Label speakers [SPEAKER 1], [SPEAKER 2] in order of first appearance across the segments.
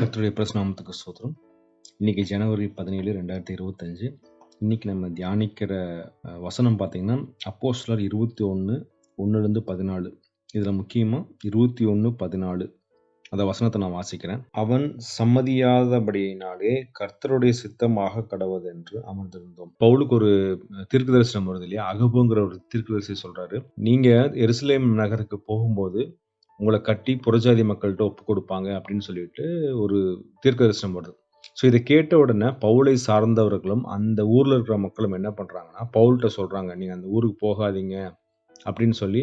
[SPEAKER 1] கர்த்தருடைய பிரசனாமத்துக்கு சோத்திரம் இன்னைக்கு ஜனவரி பதினேழு ரெண்டாயிரத்தி இருபத்தஞ்சு. இன்னைக்கு நம்ம தியானிக்கிற வசனம் பார்த்தீங்கன்னா அப்போ சிலர் இருபத்தி ஒன்று ஒன்றுலேருந்து பதினாலு. இதில் முக்கியமாக இருபத்தி ஒன்று பதினாலு. அந்த வசனத்தை நான் வாசிக்கிறேன். அவன் சம்மதியாதபடியினாலே கர்த்தருடைய சித்தமாக கடவுதென்று அமர்ந்திருந்தோம். பவுலுக்கு ஒரு தீர்க்கு தரிசனம் வருது இல்லையா? அகபுங்கிற ஒரு தீர்க்கு தரிசி சொல்றாரு. நீங்க எருசலேம் நகருக்கு போகும்போது உங்களை கட்டி புறஜாதி மக்கள்கிட்ட ஒப்பு கொடுப்பாங்க அப்படின்னு சொல்லிட்டு ஒரு தீர்க்க தரிசனம் வருது. ஸோ இதை கேட்ட உடனே பவுலை சார்ந்தவர்களும் அந்த ஊரில் இருக்கிற மக்களும் என்ன பண்ணுறாங்கன்னா பவுல்கிட்ட சொல்கிறாங்க நீங்கள் அந்த ஊருக்கு போகாதீங்க அப்படின்னு சொல்லி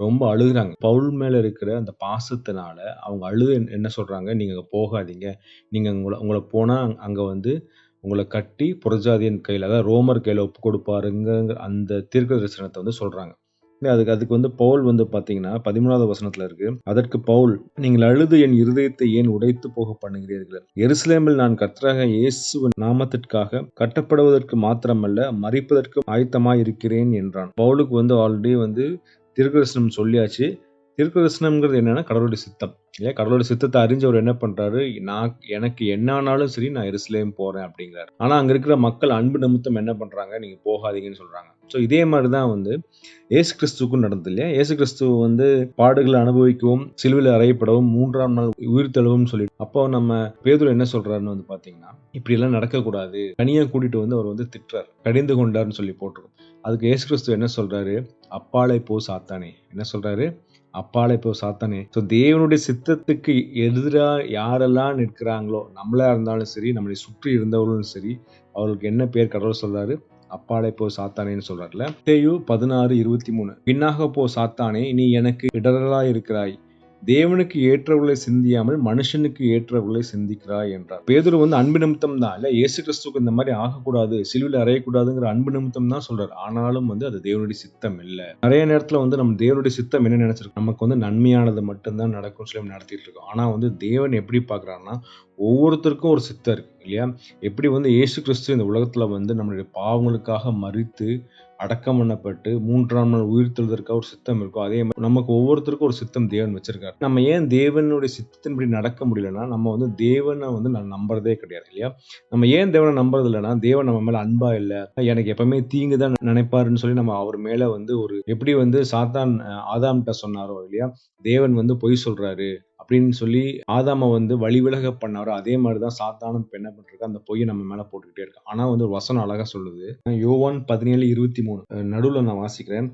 [SPEAKER 1] ரொம்ப அழுகுறாங்க. பவுல் மேலே இருக்கிற அந்த பாசத்தினால அவங்க அழுது என்ன- சொல்கிறாங்க நீங்கள் அங்கே போகாதீங்க. நீங்கள் உங்களை உங்களை போனால் அங்கே வந்து உங்களை கட்டி புறஜாதியின் கையில் அதாவது ரோமர் கையில் ஒப்பு கொடுப்பாருங்க அந்த தீர்க்க தரிசனத்தை வந்து சொல்கிறாங்க அதுக்கு அதுக்கு வந்து பவுல் வந்து பார்த்தீங்கன்னா பதிமூணாவது வசனத்தில் இருக்கு. அதற்கு பவுல் நீங்கள் அழுது என் இருதயத்தை ஏன் உடைத்து போக பண்ணுகிறீர்கள்? எருசலேமில் நான் கர்த்தராக இயேசுவின் நாமத்திற்காக கட்டப்படுவதற்கு மாத்திரமல்ல மறிப்பதற்கு ஆயத்தமாய் இருக்கிறேன் என்றான். பவுலுக்கு வந்து ஆல்ரெடி வந்து திருக்கரசனம் சொல்லியாச்சு. திருக்கரசனம்ங்கிறது என்னன்னா கடவுளுடைய சித்தம். இல்லையா கடவுளோட சித்தத்தை அறிஞ்சவர் என்ன பண்றாரு? நான் எனக்கு என்ன ஆனாலும் சரி நான் எருசலேம் போறேன் அப்படிங்கிறாரு. ஆனா அங்க இருக்கிற மக்கள் அன்பு நிமித்தம் என்ன பண்றாங்க? நீங்க போகாதீங்கன்னு சொல்றாங்க. ஸோ இதே மாதிரி தான் வந்து ஏசு கிறிஸ்துவுக்கும் நடந்தது இல்லையா? ஏசு கிறிஸ்து வந்து பாடுகளை அனுபவிக்கவும் சிலுவில் அறையப்படவும் மூன்றாம் நாள் உயிர் தழுவும் சொல்லி அப்போ நம்ம பேதுரு என்ன சொல்றாருன்னு வந்து பாத்தீங்கன்னா இப்படி எல்லாம் நடக்கக்கூடாது. தனியா கூட்டிட்டு வந்து அவர் வந்து திட்டுறார். கடிந்து கொண்டார்னு சொல்லி போட்டிருக்கோம். அதுக்கு ஏசு கிறிஸ்து என்ன சொல்றாரு? அப்பாலை போ சாத்தானே. என்ன சொல்றாரு? அப்பாலே போ சாத்தானே. ஸோ தேவனுடைய சித்தத்துக்கு எதிராக யாரெல்லாம் நிற்கிறாங்களோ நம்மளா இருந்தாலும் சரி நம்மளை சுற்றி இருந்தவர்களும் சரி அவர்களுக்கு என்ன பேர் கடவுள் சொல்றாரு? அப்பாலே போ சாத்தானேன்னு சொல்றாருல தேயு பதினாறு இருபத்தி மூணு. பின்னாக போ சாத்தானே நீ எனக்கு இடரலா இருக்கிறாய். தேவனுக்கு ஏற்றவர்களை சிந்தியாமல் மனுஷனுக்கு ஏற்றவர்களை சிந்திக்கிறாய் என்றார். பேதுரு வந்து அன்பு நிமித்தம் தான். இல்ல இயேசு கிறிஸ்துவுக்கு இந்த மாதிரி ஆகக்கூடாது சிலுவில் அறையக்கூடாதுங்கிற அன்பு நிமித்தம் தான் சொல்றாரு. ஆனாலும் வந்து அது தேவனுடைய சித்தம் இல்ல. நிறைய நேரத்துல வந்து நம்ம தேவனுடைய சித்தம் என்ன நினைச்சிருக்கோம். நமக்கு வந்து நன்மையானது மட்டும்தான் நடக்கும் சொல்லி நடத்திட்டு இருக்கோம். ஆனா வந்து தேவன் எப்படி பார்க்கறாருன்னா ஒவ்வொருத்தருக்கும் ஒரு சித்தம் இருக்கு இல்லையா? எப்படி வந்து இயேசு கிறிஸ்து இந்த உலகத்துல வந்து நம்மளுடைய பாவங்களுக்காக மறித்து அடக்கம் பண்ணப்பட்டு மூன்றாம் நாள் உயிர்த்தெழுதற்காக ஒரு சித்தம் இருக்கும் அதே மாதிரி நமக்கு ஒவ்வொருத்தருக்கும் ஒரு சித்தம் தேவன் வச்சிருக்காரு. நம்ம ஏன் தேவனுடைய சித்தத்தின்படி நடக்க முடியலன்னா நம்ம வந்து தேவனை வந்து நான் நம்புறதே கிடையாது இல்லையா? நம்ம ஏன் தேவனை நம்புறது இல்லைன்னா தேவன் நம்ம மேல அன்பா இல்லை எனக்கு எப்பவுமே தீங்கு தான் நினைப்பாருன்னு சொல்லி நம்ம அவர் மேல வந்து ஒரு எப்படி வந்து சாத்தான் ஆதாம்கிட்ட சொன்னாரோ இல்லையா? தேவன் வந்து பொய் சொல்றாரு. அப்படின்னு சொல்லி ஆதாம வந்து வழிவிலக பண்ணாரோ அதே மாதிரிதான் சாத்தானும் இப்ப என்ன பண்ணிருக்கு அந்த பொய்யை நம்ம மேல போட்டுக்கிட்டே இருக்கு. ஆனா வந்து ஒரு வசனம் அழகா சொல்லுது. யோவான் பதினேழு இருபத்தி மூணு நடுவில் நான் வாசிக்கிறேன்.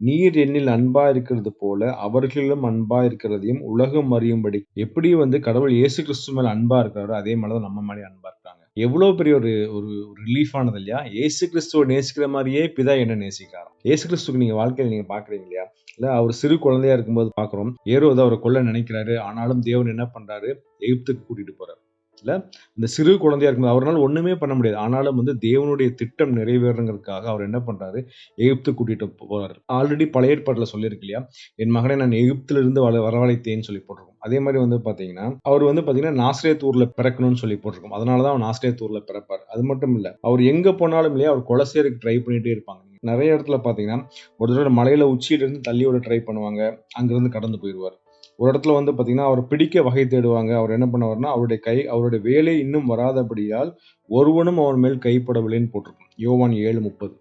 [SPEAKER 1] நீர் என்னில் அன்பா இருக்கிறது போல அவர்களிலும் அன்பா இருக்கிறதையும் உலகம் அறியும்படி. எப்படி வந்து கடவுள் இயேசு கிறிஸ்து மேல அன்பா இருக்கிறாரோ அதே மாதிரிதான் நம்ம மேலே அன்பா இருக்காங்க எவ்வளவு பெரிய ஒரு ஒரு ரிலீஃப் ஆனது இல்லையா? ஏசு கிறிஸ்துவை நேசிக்கிற மாதிரியே பிதா என்ன நேசிக்கிறார் இயேசு கிறிஸ்துக்கு நீங்க வாழ்க்கையில நீங்க பாக்குறீங்க இல்லையா? இல்ல அவர் சிறு குழந்தையா இருக்கும்போது பாக்குறோம். ஏரோது அவரை கொல்ல நினைக்கிறாரு. ஆனாலும் தேவன் என்ன பண்றாரு? எகிப்துக்கு கூட்டிட்டு போறாரு. இல்ல இந்த சிறு குழந்தையா இருக்கும்போது அவரால் ஒண்ணுமே பண்ண முடியாது. ஆனாலும் வந்து தேவனுடைய திட்டம் நிறைவேறங்கிறதுக்காக அவர் என்ன பண்றாரு? எகிப்து கூட்டிட்டு போறாரு. ஆல்ரெடி பழைய ஏற்பாட்டுல சொல்லியிருக்கு இல்லையா? என் மகனை நான் எகிப்துல இருந்து வர வரவழைத்தேன்னு சொல்லி போட்டிருக்கோம். அதே மாதிரி வந்து பாத்தீங்கன்னா அவர் வந்து பாத்தீங்கன்னா நாசிரியத் பிறக்கணும்னு சொல்லி போட்டிருக்கோம். அதனாலதான் அவர் நாசிரியத் பிறப்பார். அது மட்டும் இல்ல அவர் எங்க போனாலும் இல்லையா அவர் கொலை செய்யறதுக்கு ட்ரை பண்ணிட்டே இருப்பாங்க. நிறைய இடத்துல பார்த்தீங்கன்னா ஒரு தடவை மலையில உச்சியிலேருந்து தள்ளி விட ட்ரை பண்ணுவாங்க. அங்கிருந்து கடந்து போயிடுவார் ஒரு இடத்துல வந்து பார்த்தீங்கன்னா அவர் பிடிக்க வகை தேடுவாங்க. அவர் என்ன பண்ணுவார்னா அவருடைய கை அவருடைய வேலை இன்னும் வராதபடியால் ஒருவனும் அவர் மேல் கைப்படவில்லைன்னு போட்டிருக்கும். யோவான் ஏழு முப்பது.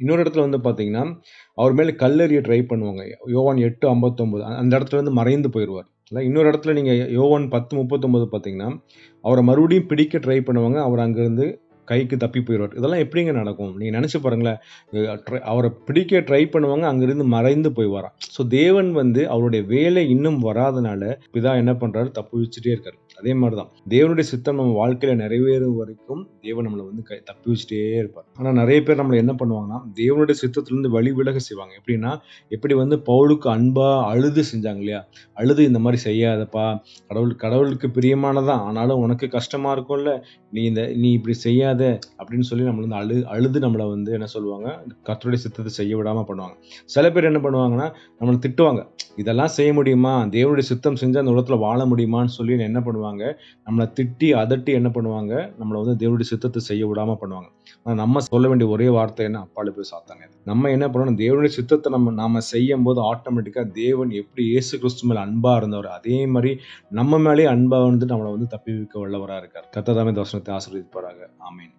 [SPEAKER 1] இன்னொரு இடத்துல வந்து பார்த்தீங்கன்னா அவர் மேல் கல்லெறிய ட்ரை பண்ணுவாங்க. யோவான் எட்டு ஐம்பத்தொம்போது. அந்த இடத்துல இருந்து மறைந்து போயிடுவார் இல்லை இன்னொரு இடத்துல நீங்கள் யோவான் பத்து முப்பத்தொம்போது பார்த்தீங்கன்னா அவரை மறுபடியும் பிடிக்க ட்ரை பண்ணுவாங்க. அவர் அங்கேருந்து கைக்கு தப்பி போயிடுவார் இதெல்லாம் எப்படிங்க நடக்கும்? நீங்கள் நினச்சி பாருங்களேன். அவரை பிடிக்க ட்ரை பண்ணுவாங்க அங்கேருந்து மறைந்து போய் வரான் ஸோ தேவன் வந்து அவருடைய வேலை இன்னும் வராதனால பிதா என்ன பண்ணுறாரு தப்பு வச்சுட்டே இருக்காரு. அதே மாதிரி தான் தேவனுடைய சித்தம் நம்ம வாழ்க்கையில் நிறைவேறும் வரைக்கும் தேவன் நம்மளை வந்து கை தப்பி வச்சுட்டே இருப்பார். ஆனால் நிறைய பேர் நம்மளை என்ன பண்ணுவாங்கன்னா தேவனுடைய சித்தத்திலிருந்து வழி விலக செய்வாங்க. எப்படின்னா எப்படி வந்து பவுலுக்கு அன்பாக அழுது செஞ்சாங்க இல்லையா? அழுது இந்த மாதிரி செய்யாதப்பா கடவுள் கடவுளுக்கு பிரியமானதான் ஆனாலும் உனக்கு கஷ்டமாக இருக்கும்ல நீ இந்த நீ இப்படி செய்யாத அப்படின்னு சொல்லி நம்மளை வந்து அழு அழுது நம்மளை வந்து என்ன சொல்லுவாங்க கத்தருடைய சித்தத்தை செய்ய விடாமல் பண்ணுவாங்க. சில பேர் என்ன பண்ணுவாங்கன்னா நம்மளை திட்டுவாங்க. இதெல்லாம் செய்ய முடியுமா? தேவனுடைய சித்தம் செஞ்சு அந்த உலகத்தில் வாழ முடியுமான்னு சொல்லி என்ன பண்ணுவாங்க, நம்மளை திட்டி, அதட்டி என்ன பண்ணுவாங்க, நம்மளை வந்து தேவனுடைய சுத்தத்தை செய்ய விடாம பண்ணுவாங்க. ஆனால் நம்ம சொல்ல வேண்டிய ஒரே வார்த்தை என்ன? அப்பாலு போய் சாத்தாங்க நம்ம என்ன பண்ணணும், தேவனுடைய சுத்தத்தை நம்ம நாம செய்யும்போது ஆட்டோமேட்டிக்காக தேவன் எப்படி இயேசு கிறிஸ்து மேலே அன்பாக இருந்தவர் அதே மாதிரி நம்ம மேலேயே அன்பாக வந்து நம்மளை வந்து தப்பி வைக்க வல்லவராக இருக்கார். கத்ததாமே தாமே இந்த ஆமீன்